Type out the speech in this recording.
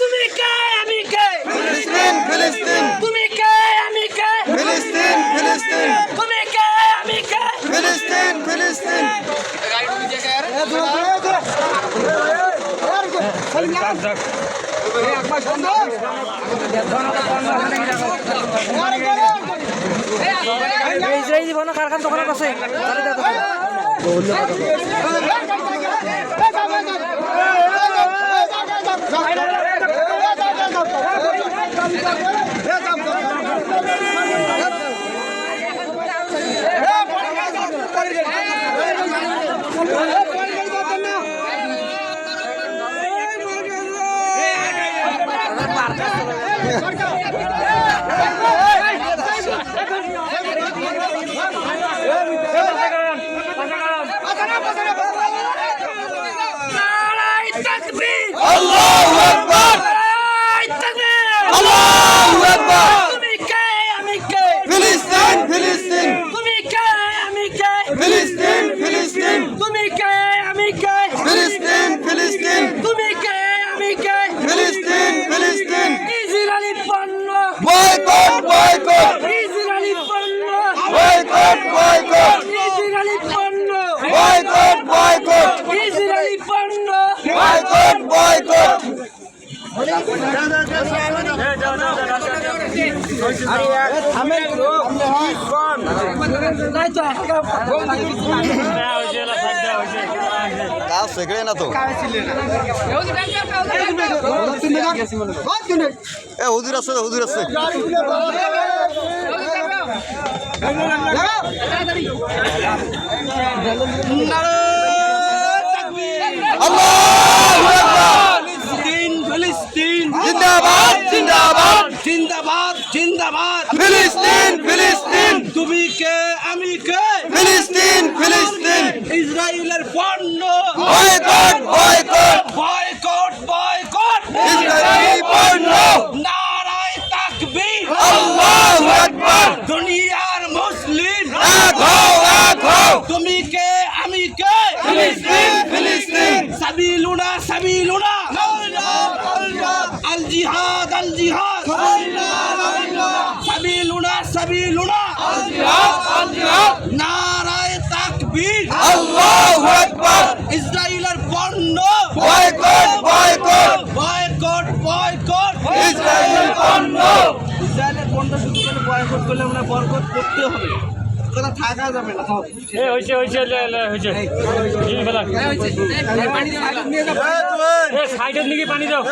তুমি কে? আমি কে? ফিলিস্তিন ফিলিস্তিন। তুমি কে? আমি কে? ফিলিস্তিন ফিলিস্তিন। তুমি কে? আমি কে? ফিলিস্তিন ফিলিস্তিন। কারখানা দোকানত আছে তাৰে দে দোকান। নারাই তাকবীর আল্লাহু আকবার নারাই তাকবীর আল্লাহু আকবার তুমি কে আমি কে ফিলিস্তিন ফিলিস্তিন তুমি কে আমি কে ফিলিস্তিন ফিলিস্তিন তুমি কে আমি কে ফিলিস্তিন ফিলিস্তিন। তুমি কে আমি কে ফিলিস্তিন ফিলিস্তিন। ইসরায়েলি পণ্য। Boycott boycott. ইসরায়েলি পণ্য। Boycott boycott. ইসরায়েলি পণ্য। Boycott boycott. ইসরায়েলি পণ্য। Boycott boycott. কাজ সেগড়ে না তো? এ হুজুর আছে হুজুর আছে আল্লাহু আকবার ফিলিস্তিন ফিলিস্তিন জিন্দাবাদ জিন্দাবাদ জিন্দাবাদ জিন্দাবাদ ফিলিস্তিন ফিলিস্তিন তুমি কে আমি কে ফিলিস্তিন ফিলিস্তিন ইসরায়েলের পণ্য boycott boycott boycott boycott Israeli পণ্য নারায় তাকবীর আল্লাহু আকবার দুনিয়ার মুসলিম এক হও এক হও তুমি কে? আমি কে? ফিলিস্তিন ফিলিস্তিন। সাবিলুনা সাবিলুনা। আল জিহাদ আল জিহাদ সাবিলুনা সাবিলুনা। নারায় তাকবীর। আল্লাহু আকবার। ইসরায়েলের পণ্য boycott boycott. Boycott boycott. Israeli পণ্য ইসরায়েলের পণ্য শুধু বয়কট করলে আমরা বয়কট করতে হবে। কথা থাকা যাবে না এ হয়েছে হয়েছে লে, লে, হয়েছে এই ফেলা। এ সাইডের দিকে পানি দাও।